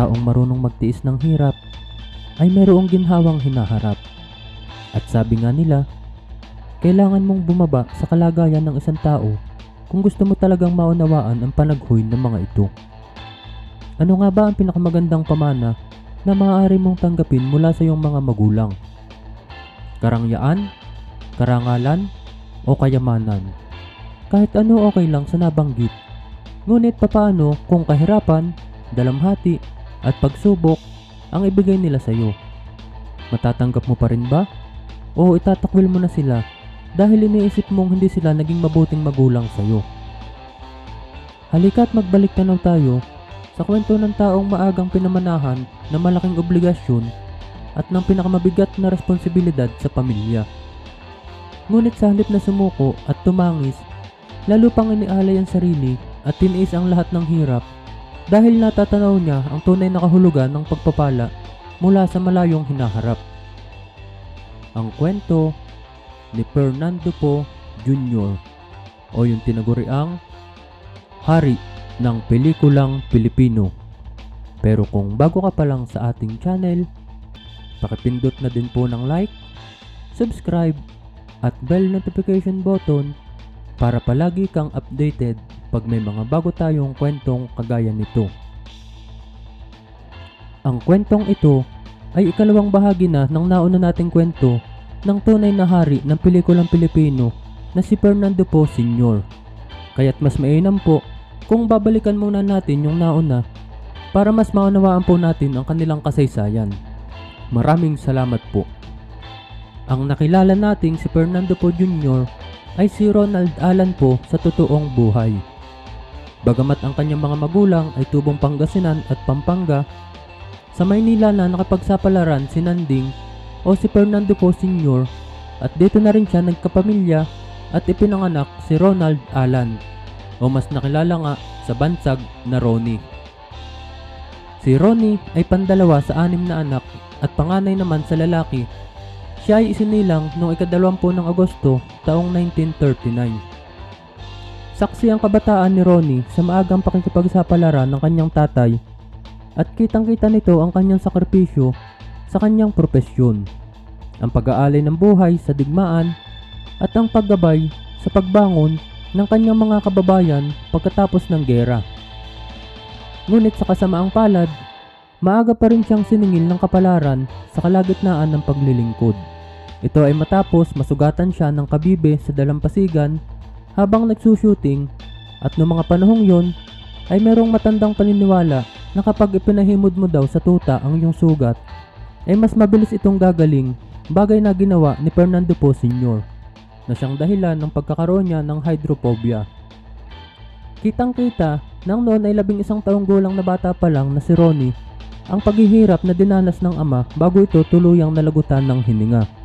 taong marunong magtiis ng hirap ay mayroong ginhawang hinaharap. At sabi nga nila, kailangan mong bumaba sa kalagayan ng isang tao kung gusto mo talagang maunawaan ang panaghoy ng mga ito. Ano nga ba ang pinakamagandang pamana na maaari mong tanggapin mula sa iyong mga magulang? Karangyaan, karangalan, o kayamanan? Kahit ano okay lang sa nabanggit. Ngunit papaano kung kahirapan, dalamhati, at pagsubok ang ibigay nila sa iyo? Matatanggap mo pa rin ba? O itatakwil mo na sila dahil iniisip mong hindi sila naging mabuting magulang sa iyo? Halika't magbalik tanaw tayo sa kwento ng taong maagang pinamanahan na malaking obligasyon at ng pinakamabigat na responsibilidad sa pamilya. Ngunit sa halip na sumuko at tumangis, lalo pang inialay ang sarili at tiniis ang lahat ng hirap dahil natatanaw niya ang tunay na kahulugan ng pagpapala mula sa malayong hinaharap. Ang kwento ni Fernando Po Jr. o yung tinaguriang Hari ng Pelikulang Pilipino. Pero kung bago ka pa lang sa ating channel, pakipindot na din po ng like, subscribe, at bell notification button para palagi kang updated pag may mga bago tayong kwentong kagaya nito. Ang kwentong ito ay ikalawang bahagi na ng nauna nating kwento ng tunay na hari ng pelikulang Pilipino na si Fernando Po Sr. Kaya't mas mainam po kung babalikan muna natin yung nauna para mas maunawaan po natin ang kanilang kasaysayan. Maraming salamat po. Ang nakilala nating si Fernando Po Jr. ay si Ronald Alan Po sa totoong buhay. Bagamat ang kanyang mga magulang ay tubong Pangasinan at Pampanga, sa Maynila na nakapagsapalaran si Nanding o si Fernando Po Sr. at dito na rin siya nagkapamilya at ipinanganak si Ronald Alan o mas nakilala nga sa bansag na Ronnie. Si Ronnie ay pandalawa sa anim na anak at panganay naman sa lalaki. Siya ay isinilang noong ikadalawampu ng Agosto taong 1939. Saksi ang kabataan ni Ronnie sa maagang pakikipagsapalaran ng kanyang tatay at kitang-kita nito ang kanyang sakripisyo sa kanyang propesyon, ang pag-aalay ng buhay sa digmaan at ang paggabay sa pagbangon ng kanyang mga kababayan pagkatapos ng gera. Ngunit sa kasamaang palad, maaga pa rin siyang siningil ng kapalaran sa kalagitnaan ng paglilingkod. Ito ay matapos masugatan siya ng kabibe sa dalampasigan habang nagsushooting at noong mga panahong yon ay merong matandang paniniwala na kapag ipinahimod mo daw sa tuta ang iyong sugat ay mas mabilis itong gagaling bagay na ginawa ni Fernando Po Sr. na siyang dahilan ng pagkakaroon niya ng hydrophobia. Kitang kita nang noon ay labing isang taong gulang na bata pa lang na si Ronnie ang paghihirap na dinanas ng ama bago ito tuluyang nalagutan ng hininga.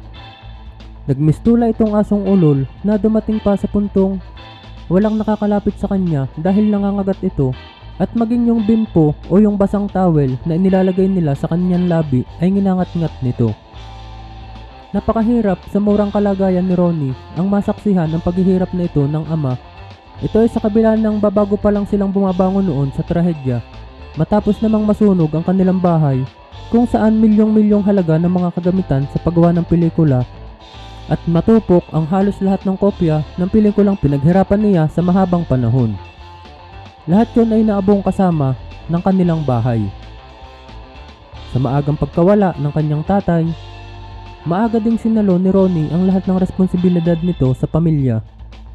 Nagmistula itong asong ulol na dumating pa sa puntong walang nakakalapit sa kanya dahil nangangagat ito at maging yung bimpo o yung basang towel na inilalagay nila sa kanyang labi ay nginangat-ngat nito. Napakahirap sa murang kalagayan ni Ronnie ang masaksihan ng paghihirap na ito ng ama. Ito ay sa kabila ng babago pa lang silang bumabangon noon sa trahedya matapos namang masunog ang kanilang bahay kung saan milyong-milyong halaga ng mga kagamitan sa paggawa ng pelikula at matupok ang halos lahat ng kopya ng pelikulang pinaghirapan niya sa mahabang panahon. Lahat yon ay naabong kasama ng kanilang bahay. Sa maagang pagkawala ng kanyang tatay, maaga ding sinalo ni Ronnie ang lahat ng responsibilidad nito sa pamilya,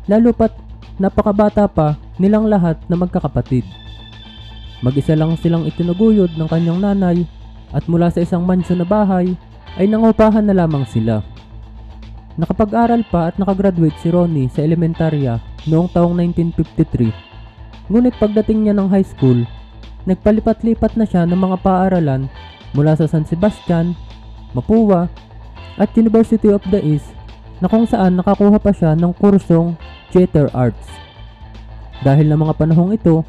lalo pat napakabata pa nilang lahat na magkakapatid. Mag-isa lang silang itinuguyod ng kanyang nanay at mula sa isang mansyon na bahay ay nangupahan na lamang sila. Nakapag-aral pa at nakagraduate si Ronnie sa elementarya noong taong 1953. Ngunit pagdating niya ng high school, nagpalipat-lipat na siya ng mga paaralan mula sa San Sebastian, Mapua, at University of the East na kung saan nakakuha pa siya ng kursong Theater Arts. Dahil ng mga panahong ito,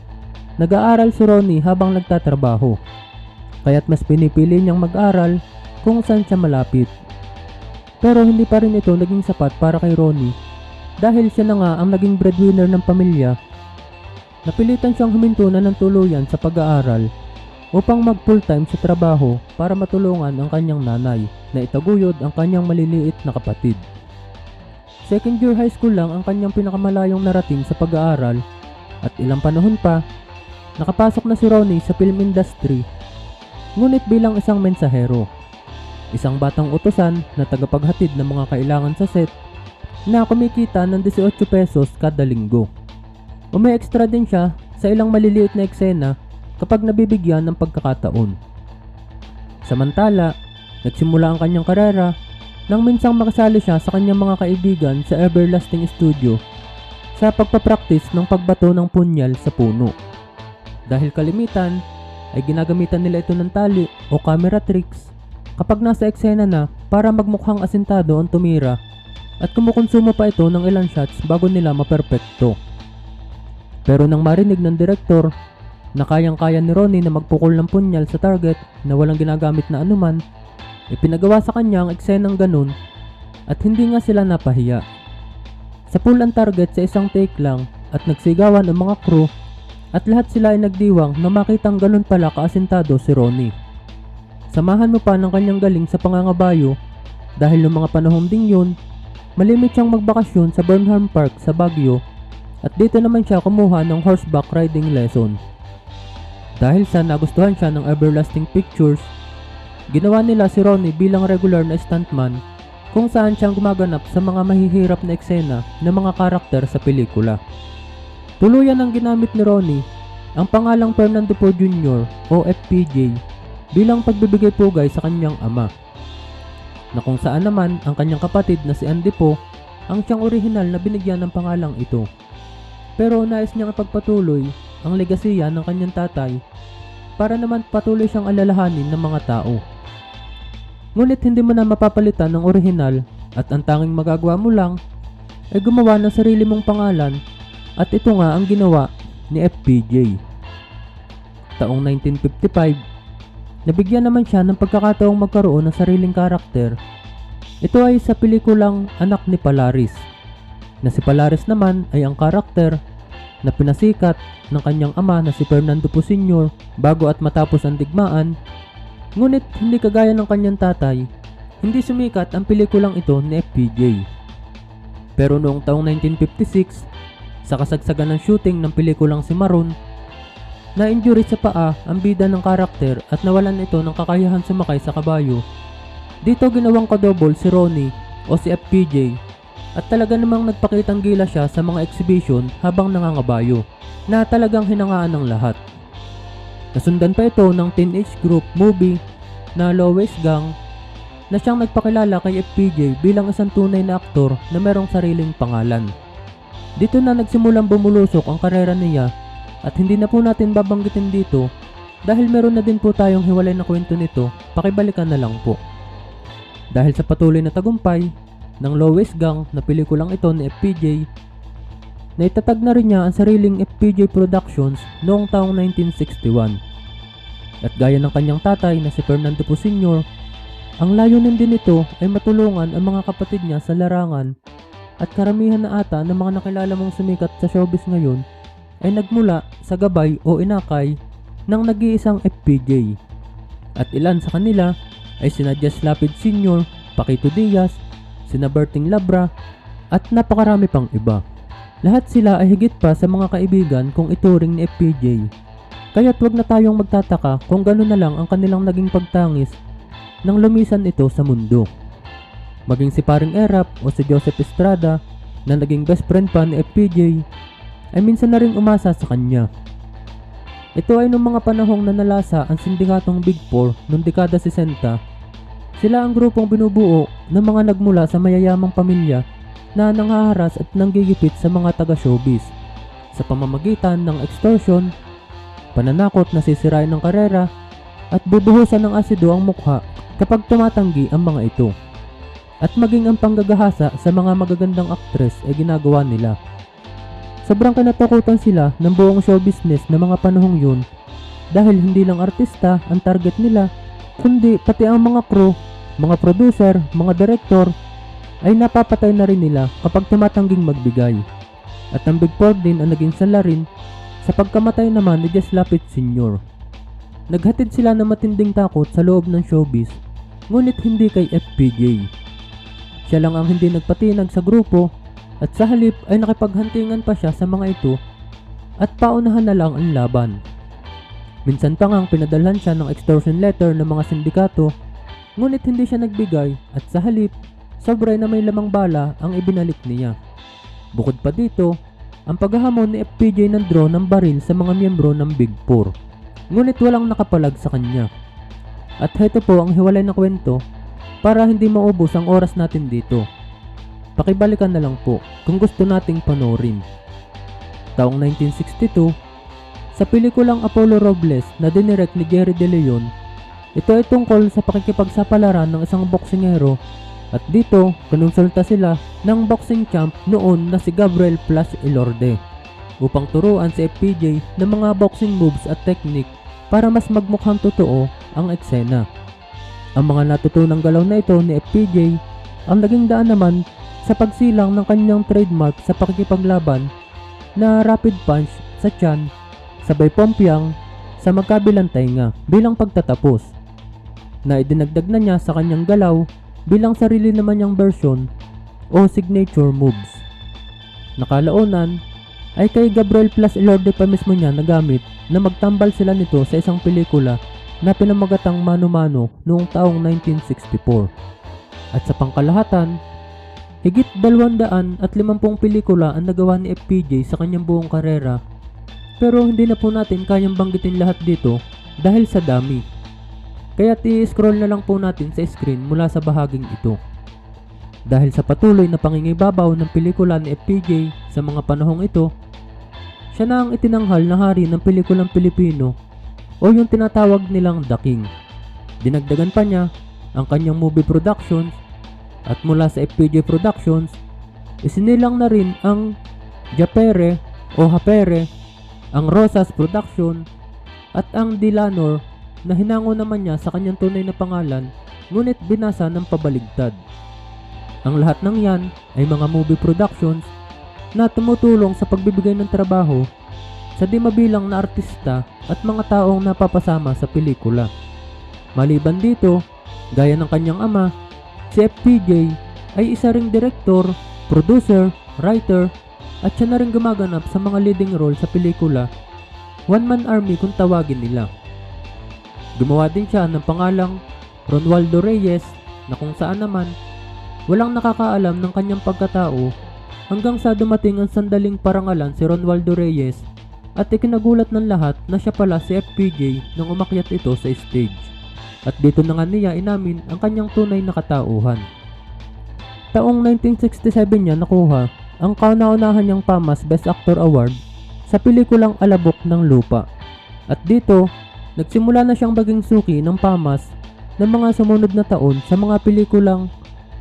nag-aaral si Ronnie habang nagtatrabaho. Kaya't mas pinipili niyang mag-aral kung saan siya malapit. Pero hindi pa rin ito naging sapat para kay Ronnie dahil siya na nga ang naging breadwinner ng pamilya. Napilitan siyang huminto na ng tuluyan sa pag-aaral upang mag full time sa trabaho para matulungan ang kanyang nanay na itaguyod ang kanyang maliliit na kapatid. Second year high school lang ang kanyang pinakamalayong narating sa pag-aaral at ilang panahon pa, nakapasok na si Ronnie sa film industry ngunit bilang isang mensahero. Isang batang utosan na tagapaghatid ng mga kailangan sa set na kumikita ng 18 pesos kada linggo. Umi extra din siya sa ilang maliliit na eksena kapag nabibigyan ng pagkakataon. Samantala, nagsimula ang kanyang karera nang minsang makasali siya sa kanyang mga kaibigan sa Everlasting Studio sa pagpapraktis ng pagbato ng punyal sa puno. Dahil kalimitan ay ginagamitan nila ito ng tali o camera tricks kapag nasa eksena na para magmukhang asintado ang tumira at kumukonsumo pa ito ng ilang shots bago nila maperpekto. Pero nang marinig ng direktor na kayang-kaya ni Ronnie na magpukol ng punyal sa target na walang ginagamit na anuman, ipinagawa sa kanya ang eksenang ganun at hindi nga sila napahiya. Sa pull ang target sa isang take lang at nagsigawan ang mga crew at lahat sila ay nagdiwang na makitang ganun pala kaasintado si Ronnie. Samahan mo pa ng kanyang galing sa pangangabayo dahil noong mga panahon ding yun, malimit siyang magbakasyon sa Burnham Park sa Baguio at dito naman siya kumuha ng horseback riding lesson. Dahil sa nagustuhan siya ng Everlasting Pictures, ginawa nila si Ronnie bilang regular na stuntman kung saan siyang gumaganap sa mga mahihirap na eksena ng mga karakter sa pelikula. Tuluyan ang ginamit ni Ronnie ang pangalang Fernando Po Jr. o FPJ bilang pagbibigay pugay sa kanyang ama. Na kung saan naman ang kanyang kapatid na si Andy Po ang siyang orihinal na binigyan ng pangalang ito. Pero nais niyang ipagpatuloy ang legasiya ng kanyang tatay para naman patuloy siyang alalahanin ng mga tao. Ngunit hindi mo na mapapalitan ng orihinal at ang tanging magagawa mo lang ay gumawa ng sarili mong pangalan at ito nga ang ginawa ni FPJ. Taong 1955, nabigyan naman siya ng pagkakataong magkaroon ng sariling karakter. Ito ay sa pelikulang Anak ni Palaris, na si Palaris naman ay ang karakter na pinasikat ng kanyang ama na si Fernando Po Sr. bago at matapos ang digmaan. Ngunit hindi kagaya ng kanyang tatay, hindi sumikat ang pelikulang ito ni FPJ. Pero noong taong 1956, sa kasagsagan ng shooting ng pelikulang si Maroon, na-injury sa paa ang bida ng karakter at nawalan ito ng kakayahan sumakay sa kabayo. Dito ginawang kadouble si Ronnie o si FPJ at talaga namang nagpakitang gila siya sa mga exhibition habang nangangabayo na talagang hinangaan ng lahat. Nasundan pa ito ng teenage group movie na Lois Gang na siyang nagpakilala kay FPJ bilang isang tunay na aktor na merong sariling pangalan. Dito na nagsimulang bumulusok ang karera niya at hindi na po natin babanggitin dito dahil meron na din po tayong hiwalay na kwento nito, pakibalikan na lang po. Dahil sa patuloy na tagumpay ng Lois Gang na pelikulang ito ni FPJ, naitatag na rin niya ang sariling FPJ Productions noong taong 1961. At gaya ng kanyang tatay na si Fernando Po Sr., ang layunin din nito ay matulungan ang mga kapatid niya sa larangan at karamihan na ata ng mga nakilala mong sumikat sa showbiz ngayon ay nagmula sa gabay o inakay ng nag-iisang FPJ. At ilan sa kanila ay sina Jess Lapid Sr., Paquito Diaz, sina Berting Labra, at napakarami pang iba. Lahat sila ay higit pa sa mga kaibigan kung ituring ni FPJ. Kaya't wag na tayong magtataka kung gano'n na lang ang kanilang naging pagtangis nang lumisan ito sa mundo. Maging si paring Erap o si Joseph Estrada na naging best friend pa ni FPJ ay minsan na rin umasa sa kanya. Ito ay noong mga panahong nanalasa ang sindikatong Big Four noong dekada 60. Sila ang grupong binubuo ng mga nagmula sa mayayamang pamilya na nanghaharas at nanggigipit sa mga taga-showbiz sa pamamagitan ng extortion, pananakot na sisirain ng karera, at bubuhusan ng asido ang mukha kapag tumatanggi ang mga ito. At maging ang panggagahasa sa mga magagandang aktres ay ginagawa nila. Sobrang kinatakutan sila ng buong show business na mga panahong yun dahil hindi lang artista ang target nila, kundi pati ang mga crew, mga producer, mga director ay napapatay na rin nila kapag tumatangging magbigay. At ang Big Four din ang naging salarin sa pagkamatay naman ni Jess Lapid Sr. Naghatid sila ng matinding takot sa loob ng showbiz, ngunit hindi kay FPJ. Siya lang ang hindi nagpatinag sa grupo at sa halip ay nakipaghantingan pa siya sa mga ito at paunahan na lang ang laban. Minsan pa ngang pinadalhan siya ng extortion letter ng mga sindikato ngunit hindi siya nagbigay at sa halip sobray na may lamang bala ang ibinalik niya. Bukod pa dito, ang paghahamon ni FPJ ng draw ng baril sa mga miyembro ng Big Four. Ngunit walang nakapalag sa kanya. At heto po ang hiwalay na kwento para hindi maubos ang oras natin dito. Pakibalikan na lang po kung gusto nating panoorin. Taong 1962, sa pelikulang Apollo Robles na dinirect ni Jerry De Leon, ito ay tungkol sa pakikipagsapalaran ng isang boksingero at dito konsulta sila ng boxing champ noon na si Gabriel Plus Ilorde upang turuan si FPJ ng mga boxing moves at technique para mas magmukhang totoo ang eksena. Ang mga natutunang galaw na ito ni FPJ ang naging daan naman sa pagsilang ng kanyang trademark sa pakikipaglaban na rapid punch sa tiyan sabay pompyang sa magkabilang tainga bilang pagtatapos na idinagdag na niya sa kanyang galaw bilang sarili naman niyang version o signature moves. Nakalaunan ay kay Gabriel Plus Elorde pa mismo niya nagamit na magtambal sila nito sa isang pelikula na pinamagatang Mano-Mano noong taong 1964. At sa pangkalahatan, higit 250 pelikula ang nagawa ni FPJ sa kanyang buong karera pero hindi na po natin kayang banggitin lahat dito dahil sa dami. Kaya i-scroll na lang po natin sa screen mula sa bahaging ito. Dahil sa patuloy na pangingibabaw ng pelikula ni FPJ sa mga panahong ito, siya na ang itinanghal na hari ng pelikulang Pilipino o yung tinatawag nilang The King. Dinagdagan pa niya ang kanyang movie productions at mula sa FPJ Productions, isinilang na rin ang Japere o Hapere, ang Rosas Production at ang Dilanor na hinango naman niya sa kanyang tunay na pangalan ngunit binasa ng pabaligtad. Ang lahat ng yan ay mga movie productions na tumutulong sa pagbibigay ng trabaho sa di mabilang na artista at mga taong napapasama sa pelikula. Maliban dito, gaya ng kanyang ama, si FPJ ay isa ring direktor, producer, writer, at siya na rin gumaganap sa mga leading role sa pelikula One Man Army kung tawagin nila. Gumawa din siya ng pangalang Ronaldo Reyes na kung saan naman walang nakakaalam ng kanyang pagkatao hanggang sa dumating ang sandaling parangalan si Ronaldo Reyes at ikinagulat ng lahat na siya pala si FPJ nang umakyat ito sa stage. At dito na nga niya inamin ang kanyang tunay na katauhan. Taong 1967 niya nakuha ang kauna-unahan niyang PAMAS Best Actor Award sa pelikulang Alabok ng Lupa. At dito, nagsimula na siyang maging suki ng PAMAS ng mga sumunod na taon sa mga pelikulang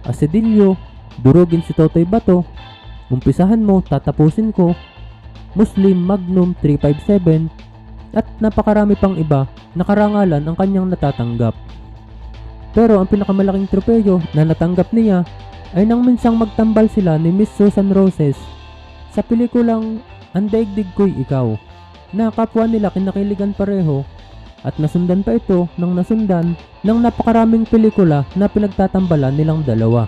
Asedilyo, Durugin si Totoy Bato, Umpisahan mo, Tatapusin ko, Muslim Magnum 357, at napakarami pang iba na karangalan ang kanyang natatanggap. Pero ang pinakamalaking tropeyo na natanggap niya ay nang minsang magtambal sila ni Miss Susan Roses sa pelikulang Ang Daigdig Ko'y Ikaw na kapwa nila kinakiligan pareho at nasundan pa ito ng nasundan ng napakaraming pelikula na pinagtatambalan nilang dalawa.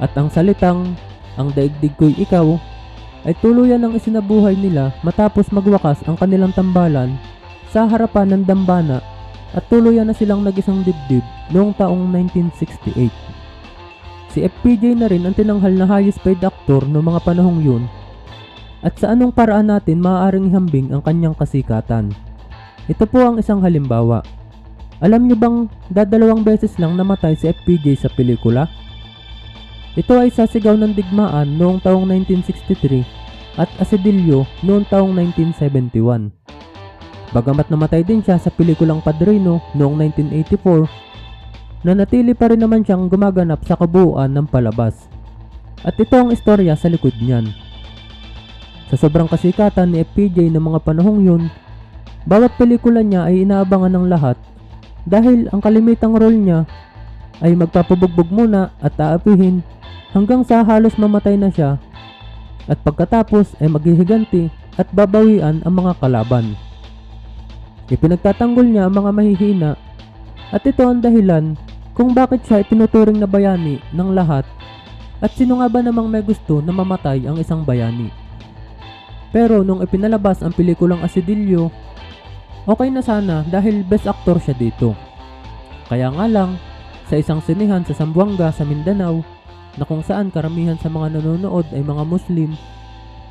At ang salitang Ang Daigdig Ko'y Ikaw ay tuluyan ang isinabuhay nila matapos magwakas ang kanilang tambalan sa harapan ng dambana at tuluyan na silang nag-isang dibdib noong taong 1968. Si FPJ na rin ang tinanghal na highest paid actor noong mga panahong yun at sa anong paraan natin maaaring ihambing ang kanyang kasikatan. Ito po ang isang halimbawa. Alam niyo bang dadalawang beses lang namatay si FPJ sa pelikula? Ito ay sasigaw ng digmaan noong taong 1963 at asedilyo noong taong 1971. Bagamat namatay din siya sa pelikulang Padrino noong 1984, nanatili pa rin naman siyang gumaganap sa kabuuan ng palabas. At ito ang istorya sa likod niyan. Sa sobrang kasikatan ni FPJ ng mga panahong yun, bawat pelikula niya ay inaabangan ng lahat dahil ang kalimitang role niya ay magpapabugbog muna at aapihin hanggang sa halos mamatay na siya at pagkatapos ay maghihiganti at babawian ang mga kalaban. Ipinagtatanggol niya ang mga mahihina at ito ang dahilan kung bakit siya itinuturing na bayani ng lahat at sino nga ba namang may gusto na mamatay ang isang bayani. Pero nung ipinalabas ang pelikulang Asidilyo, okay na sana dahil best actor siya dito. Kaya nga lang, sa isang sinihan sa Zamboanga sa Mindanao, na kung saan karamihan sa mga nanonood ay mga Muslim,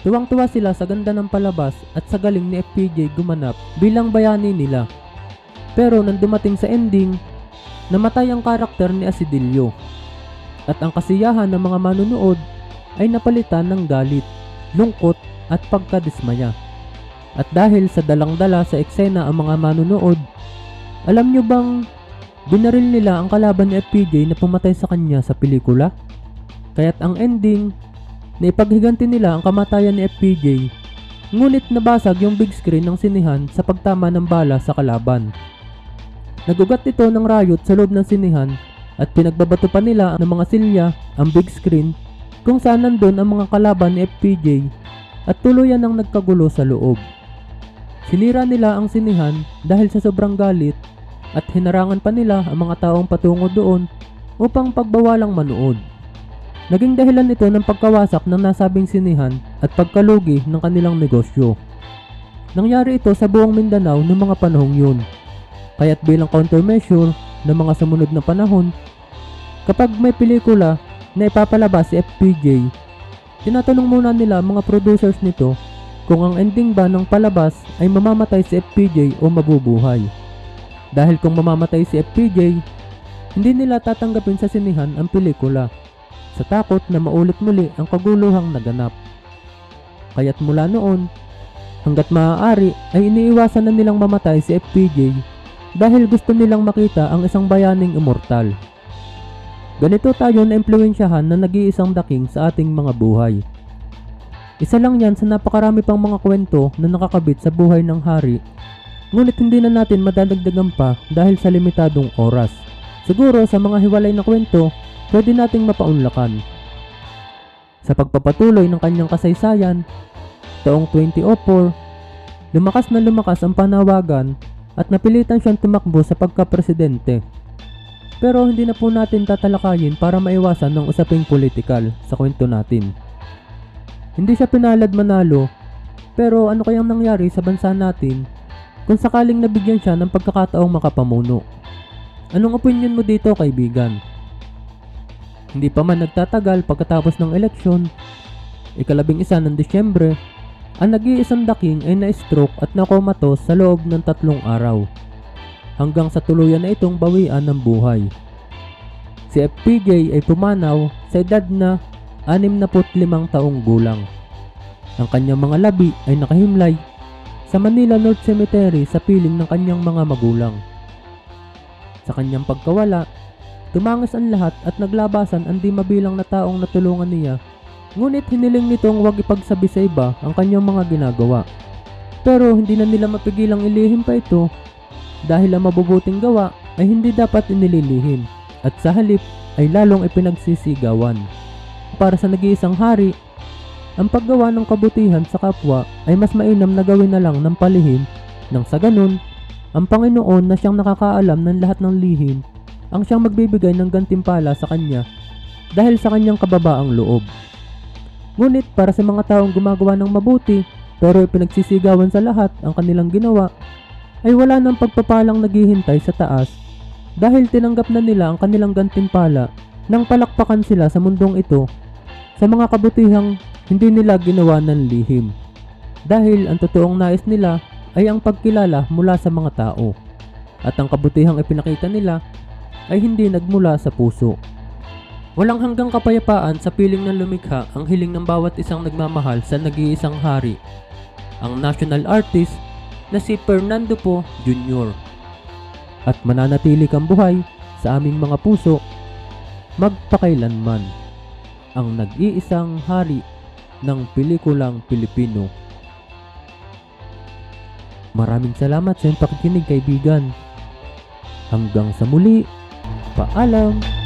tuwang-tuwa sila sa ganda ng palabas at sa galing ni FPJ gumanap bilang bayani nila. Pero nang dumating sa ending, namatay ang karakter ni Asidilyo. At ang kasiyahan ng mga manunood ay napalitan ng galit, lungkot at pagkadismaya. At dahil sa dalang-dala sa eksena ang mga manunood, alam nyo bang binaril nila ang kalaban ni FPJ na pumatay sa kanya sa pelikula? Kaya't ang ending, na ipaghiganti nila ang kamatayan ni FPJ, ngunit nabasag yung big screen ng sinihan sa pagtama ng bala sa kalaban. Nagugat ito ng riot sa loob ng sinihan at pinagbabato pa nila ng mga silya ang big screen kung saan nandun ang mga kalaban ni FPJ at tuluyan ang nagkagulo sa loob. Sinira nila ang sinihan dahil sa sobrang galit at hinarangan pa nila ang mga taong patungo doon upang pagbawalang manood. Naging dahilan ito ng pagkawasak ng nasabing sinihan at pagkalugi ng kanilang negosyo. Nangyari ito sa buong Mindanao noong mga panahong yun. Kaya't bilang countermeasure ng mga sumunod na panahon, kapag may pelikula na ipapalabas si FPJ, tinatanong muna nila mga producers nito kung ang ending ba ng palabas ay mamamatay si FPJ o mabubuhay. Dahil kung mamamatay si FPJ, hindi nila tatanggapin sa sinihan ang pelikula sa takot na maulit muli ang kaguluhang naganap. Kaya't mula noon, hanggat maaari ay iniiwasan na nilang mamatay si FPJ dahil gusto nilang makita ang isang bayaning immortal. Ganito tayo na impluensyahan na nag-iisang daking sa ating mga buhay. Isa lang yan sa napakarami pang mga kwento na nakakabit sa buhay ng hari, ngunit hindi na natin madadagdagan pa dahil sa limitadong oras. Siguro sa mga hiwalay na kwento pwede nating mapaunlakan. Sa pagpapatuloy ng kanyang kasaysayan, taong 2004, lumakas na lumakas ang panawagan at napilitan siyang tumakbo sa pagkapresidente. Pero hindi na po natin tatalakayin para maiwasan ng usaping politikal sa kwento natin. Hindi siya pinalad manalo, pero ano kayang nangyari sa bansa natin kung sakaling nabigyan siya ng pagkakataong makapamuno? Anong opinion mo dito kaibigan? Hindi pa man nagtatagal pagkatapos ng eleksyon, ikalabing isa ng Disyembre, ang nag-iisang daking ay na-stroke at nakomatos sa loob ng tatlong araw. Hanggang sa tuluyan na itong bawian ng buhay. Si FPJ ay pumanaw sa edad na 65 taong gulang. Ang kanyang mga labi ay nakahimlay sa Manila North Cemetery sa piling ng kanyang mga magulang. Sa kanyang pagkawala, Tumangas ang lahat at naglabasan ang di mabilang na taong natulungan niya. Ngunit hiniling nitong huwag ipagsabi sa iba ang kanyang mga ginagawa. Pero hindi na nila mapigilang ilihim pa ito dahil ang mabubuting gawa ay hindi dapat inililihim at sa halip ay lalong ipinagsisigawan. Para sa nag-iisang hari, ang paggawa ng kabutihan sa kapwa ay mas mainam na gawin na lang ng palihim nang sa ganun, ang Panginoon na siyang nakakaalam ng lahat ng lihim ang siyang magbibigay ng gantimpala sa kanya dahil sa kanyang kababaang loob. Ngunit para sa mga taong gumagawa ng mabuti pero ipinagsisigawan sa lahat ang kanilang ginawa, ay wala nang pagpapalang naghihintay sa taas dahil tinanggap na nila ang kanilang gantimpala nang palakpakan sila sa mundong ito sa mga kabutihang hindi nila ginawa ng lihim. Dahil ang totoong nais nila ay ang pagkilala mula sa mga tao. At ang kabutihang ipinakita nila ay hindi nagmula sa puso. Walang hanggang kapayapaan sa piling ng lumikha ang hiling ng bawat isang nagmamahal sa nag-iisang hari, ang national artist na si Fernando Po Jr. At mananatili kang buhay sa aming mga puso magpakailanman ang nag-iisang hari ng pelikulang Pilipino. Maraming salamat sa iyong pakikinig kaibigan. Hanggang sa muli. Paalam!